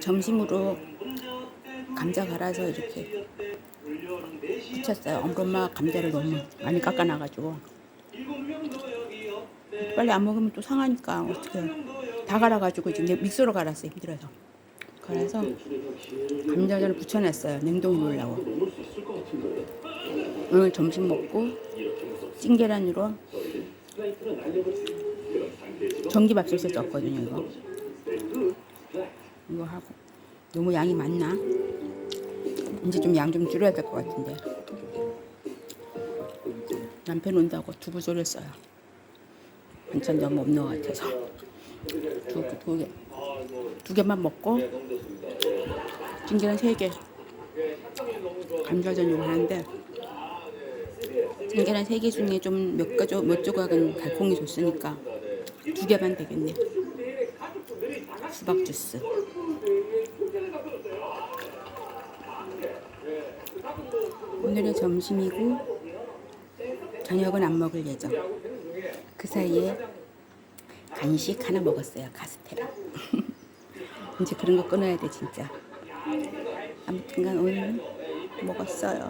점심으로 감자 갈아서 이렇게 부쳤어요. 엄마 감자를 너무 많이 깎아놔가지고 빨리 안 먹으면 또 상하니까 어떻게 다 갈아가지고 이제 믹서로 갈았어요. 힘들어서. 그래서 감자전을 부쳐냈어요. 냉동에 놓으려고. 오늘 점심 먹고 찐계란으로 전기밥솥에 쪘거든요. 이거. 이거 하고 너무 양이 많나? 이제 좀 양 좀 줄여야 될 것 같은데. 남편 온다고 두부 졸였어요. 반찬 너무 없는 것 같아서 두, 두 개. 두 개만 먹고 찐계란 세 개. 감자전 요거 하는데 찐계란 세개 중에 좀 몇 가지 몇 조각은 달콩이 줬으니까 두 개만 되겠네. 수박 주스. 오늘의 점심이고 저녁은 안 먹을 예정. 그 사이에 간식 하나 먹었어요. 카스테라. 이제 그런 거 끊어야 돼 진짜. 아무튼간 오늘 먹었어요.